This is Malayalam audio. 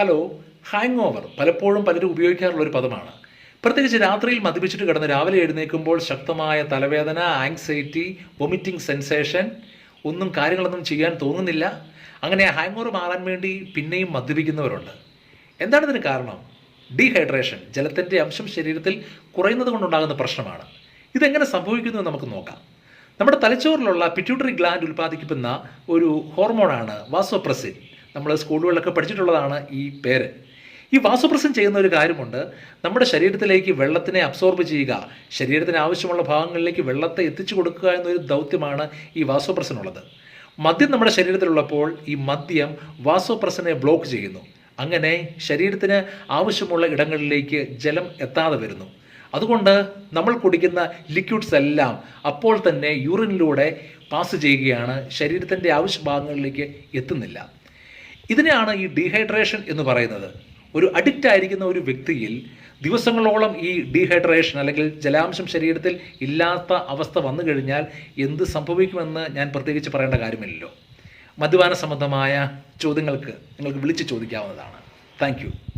ഹലോ ഹാങ് ഓവർ പലപ്പോഴും പലരും ഉപയോഗിക്കാറുള്ള ഒരു പദമാണ്. പ്രത്യേകിച്ച് രാത്രിയിൽ മദ്യപിച്ചിട്ട് കിടന്ന് രാവിലെ എഴുന്നേൽക്കുമ്പോൾ ശക്തമായ തലവേദന ആങ്സൈറ്റി വൊമിറ്റിംഗ് സെൻസേഷൻ ഒന്നും കാര്യങ്ങളൊന്നും ചെയ്യാൻ തോന്നുന്നില്ല. അങ്ങനെ ഹാങ് ഓവർ മാറാൻ വേണ്ടി പിന്നെയും മദ്യപിക്കുന്നവരുണ്ട്. എന്താണ് ഇതിന് കാരണം? ഡീഹൈഡ്രേഷൻ ജലത്തിന്റെ അംശം ശരീരത്തിൽ കുറയുന്നത് കൊണ്ടുണ്ടാകുന്ന പ്രശ്നമാണ്. ഇതെങ്ങനെ സംഭവിക്കുന്നു നമുക്ക് നോക്കാം. നമ്മുടെ തലച്ചോറിലുള്ള പിറ്റ്യൂട്ടറി ഗ്ലാൻഡ് ഉൽപ്പാദിപ്പിക്കുന്ന ഒരു ഹോർമോണാണ് വാസോപ്രസിൻ നമ്മൾ സ്കൂളുകളിലൊക്കെ പഠിച്ചിട്ടുള്ളതാണ് ഈ പേര്. ഈ വാസുപ്രസം ചെയ്യുന്ന ഒരു കാര്യമുണ്ട്. നമ്മുടെ ശരീരത്തിലേക്ക് വെള്ളത്തിനെ അബ്സോർബ് ചെയ്യുക ശരീരത്തിന് ആവശ്യമുള്ള ഭാഗങ്ങളിലേക്ക് വെള്ളത്തെ എത്തിച്ചു കൊടുക്കുക എന്നൊരു ദൗത്യമാണ് ഈ വാസുപ്രസനുള്ളത് മദ്യം നമ്മുടെ ശരീരത്തിലുള്ളപ്പോൾ ഈ മദ്യം വാസോപ്രസനെ ബ്ലോക്ക് ചെയ്യുന്നു. അങ്ങനെ ശരീരത്തിന് ആവശ്യമുള്ള ഇടങ്ങളിലേക്ക് ജലം എത്താതെ വരുന്നു. അതുകൊണ്ട് നമ്മൾ കുടിക്കുന്ന ലിക്വിഡ്സ് എല്ലാം അപ്പോൾ തന്നെ യൂറിനിലൂടെ പാസ് ചെയ്യുകയാണ്. ശരീരത്തിന്റെ ആവശ്യ ഭാഗങ്ങളിലേക്ക് എത്തുന്നില്ല. ഇതിനെയാണ് ഈ ഡീഹൈഡ്രേഷൻ എന്ന് പറയുന്നത്. ഒരു അഡിക്റ്റ് ആയിരിക്കുന്ന ഒരു വ്യക്തിയിൽ ദിവസങ്ങളോളം ഈ ഡീഹൈഡ്രേഷൻ അല്ലെങ്കിൽ ജലാംശം ശരീരത്തിൽ ഇല്ലാത്ത അവസ്ഥ വന്നു കഴിഞ്ഞാൽ എന്ത് സംഭവിക്കുമെന്ന് ഞാൻ പ്രത്യേകിച്ച് പറയേണ്ട കാര്യമില്ലല്ലോ. മദ്യപാന സംബന്ധമായ ചോദ്യങ്ങൾക്ക് നിങ്ങൾക്ക് വിളിച്ച് ചോദിക്കാവുന്നതാണ്. താങ്ക്